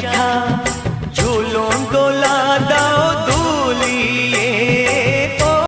শাখা ঝুলো